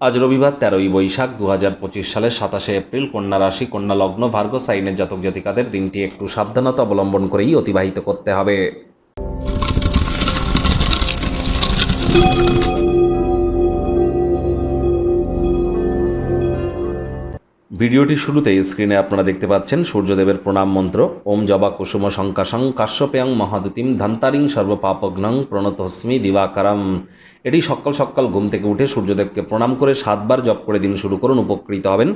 আজ রবিবার তেরোই বৈশাখ দু হাজার পঁচিশ সালের সাতাশে এপ্রিল কন্যা রাশি, কন্যা লগ্ন, ভার্গ, সাইনের জাতক জাতিকাদের দিনটি একটু সাবধানতা অবলম্বন করেই অতিবাহিত করতে হবে। ভিডিওটি শুরুতে স্ক্রিনে আপনারা দেখতে পাচ্ছেন সূর্যদেবের প্রণাম মন্ত্র, ওম জবা কুসুম শঙ্কাশং কাশ্যপেয়ং মহাদুতিম ধন্তারিং সর্বপাপগ্নং প্রণতস্মি দিবাকারাম। এটি সকাল সকাল ঘুম থেকে উঠে সূর্যদেবকে প্রণাম করে সাতবার জপ করে দিন শুরু করুন, উপকৃত হবেন।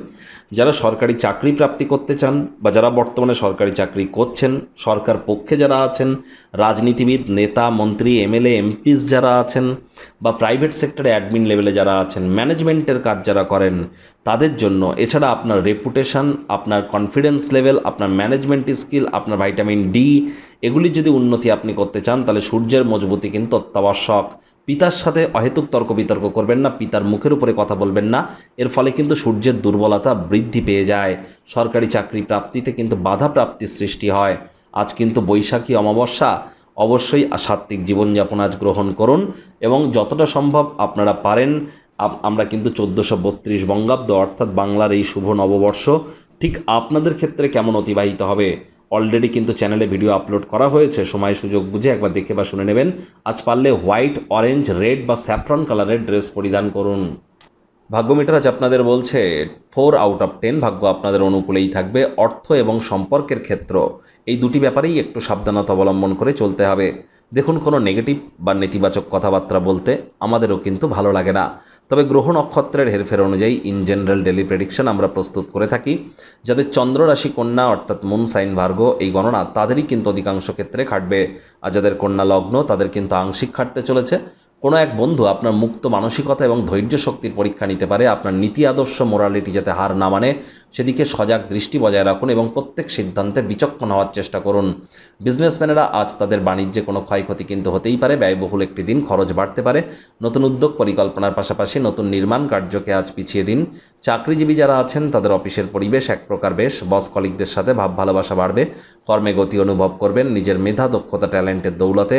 যারা সরকারি চাকরি প্রাপ্তি করতে চান বা যারা বর্তমানে সরকারি চাকরি করছেন, সরকার পক্ষে যারা আছেন, রাজনীতিবিদ, নেতা, মন্ত্রী, এমএলএ, এমপিস যারা আছেন বা প্রাইভেট সেক্টরে অ্যাডমিন লেভেলে যারা আছেন ম্যানেজমেন্টের কাজ যারা করেন, তাদের জন্য এছাড়া আপনার রেপুটেশন আপনার কনফিডেন্স লেভেল আপনার ম্যানেজমেন্ট স্কিল আপনার ভাইটামিন ডি এগুলির যদি উন্নতি আপনি করতে চান, তাহলে সূর্যের মজবুতি কিন্তু অত্যাবশ্যক। পিতার সাথে অহেতুক তর্ক বিতর্ক করবেন না, পিতার মুখের উপরে কথা বলবেন না, এর ফলে কিন্তু সূর্যের দুর্বলতা বৃদ্ধি পেয়ে যায়। সরকারি চাকরি প্রাপ্তিতে কিন্তু বাধা প্রাপ্তির সৃষ্টি হয়। আজ কিন্তু বৈশাখী অমাবস্যা অবশ্যই সাত্ত্বিক জীবনযাপন আজ গ্রহণ করুন এবং যতটা সম্ভব আপনারা পারেন আমরা কিন্তু চোদ্দোশো বত্রিশ বঙ্গাব্দ, অর্থাৎ বাংলার এই শুভ নববর্ষ, ঠিক আপনাদের ক্ষেত্রে কেমন অতিবাহিত হবে? অলরেডি কিন্তু চ্যানেলে ভিডিও আপলোড করা হয়েছে, সময় সুযোগ বুঝে একবার দেখে বা শুনে নেবেন। আজ পারলে হোয়াইট অরেঞ্জ রেড বা স্যাফরন কালারের ড্রেস পরিধান করুন। ভাগ্য মিটার আজ আপনাদের বলছে ফোর আউট অফ টেন ভাগ্য আপনাদের অনুকূলেই থাকবে। অর্থ এবং সম্পর্কের ক্ষেত্র এই দুটি ব্যাপারেই একটু সাবধানতা অবলম্বন করে চলতে হবে। দেখুন, কোনো নেগেটিভ বা নেতিবাচক কথাবার্তা বলতে আমাদেরও কিন্তু ভালো লাগে না। তবে গ্রহ নক্ষত্রের হেরফের অনুযায়ী ইন জেনারেল ডেলি প্রেডিকশন আমরা প্রস্তুত করে থাকি। যাদের চন্দ্ররাশি কন্যা, অর্থাৎ মুন সাইন ভার্গ, এই গণনা তাদেরই কিন্তু অধিকাংশ ক্ষেত্রে খাটবে। আর যাদের কন্যা লগ্ন, তাদের কিন্তু আংশিক খাটতে চলেছে। কোনো এক বন্ধু আপনার মুক্ত মানসিকতা এবং ধৈর্য শক্তির পরীক্ষা নিতে পারে, আপনার নীতি, আদর্শ মোরালিটি যাতে হার না মানে সেদিকে সজাগ দৃষ্টি বজায় রাখুন এবং প্রত্যেক সিদ্ধান্তে বিচক্ষণ হওয়ার চেষ্টা করুন। বিজনেসম্যানেরা আজ তাদের বাণিজ্যে কোনো ক্ষয়ক্ষতি কিন্তু হতেই পারে, ব্যয়বহুল একটি দিন, খরচ বাড়তে পারে। নতুন উদ্যোগ পরিকল্পনার পাশাপাশি নতুন নির্মাণ কার্যকে আজ পিছিয়ে দিন। চাকরিজীবী যারা আছেন, তাদের অফিসের পরিবেশ এক প্রকার বেশ বস কলিকদের সাথে ভাব ভালোবাসা বাড়বে, কর্মে গতি অনুভব করবেন, নিজের মেধা, দক্ষতা ট্যালেন্টের দৌলতে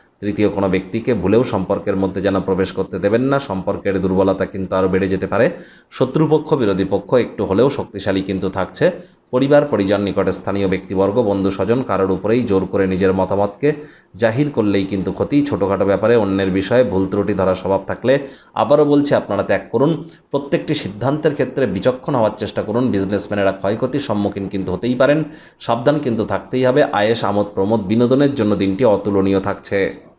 তৃতীয় কোনো ব্যক্তিকে ভুলেও সম্পর্কের মধ্যে যেন প্রবেশ করতে দেবেন না। সম্পর্কের দুর্বলতা কিন্তু আরও বেড়ে যেতে পারে। শত্রুপক্ষ, বিরোধী পক্ষ একটু হলেও শক্তিশালী কিন্তু থাকছে। পরিবার, পরিজন নিকটে স্থানীয় ব্যক্তিবর্গ, বন্ধু স্বজন কারোর উপরেই জোর করে নিজের মতামতকে জাহির করলেই কিন্তু ক্ষতি। ছোটোখাটো ব্যাপারে অন্যের বিষয়ে ভুল ত্রুটি ধরা স্বভাব থাকলে আবারও বলছি আপনারা ত্যাগ করুন। প্রত্যেকটি সিদ্ধান্তের ক্ষেত্রে বিচক্ষণ হওয়ার চেষ্টা করুন। বিজনেসম্যানেরা ক্ষয়ক্ষতির সম্মুখীন কিন্তু হতেই পারেন। সাবধান কিন্তু থাকতেই হবে। আয়েস, আমোদ, প্রমোদ বিনোদনের জন্য দিনটি অতুলনীয় থাকছে।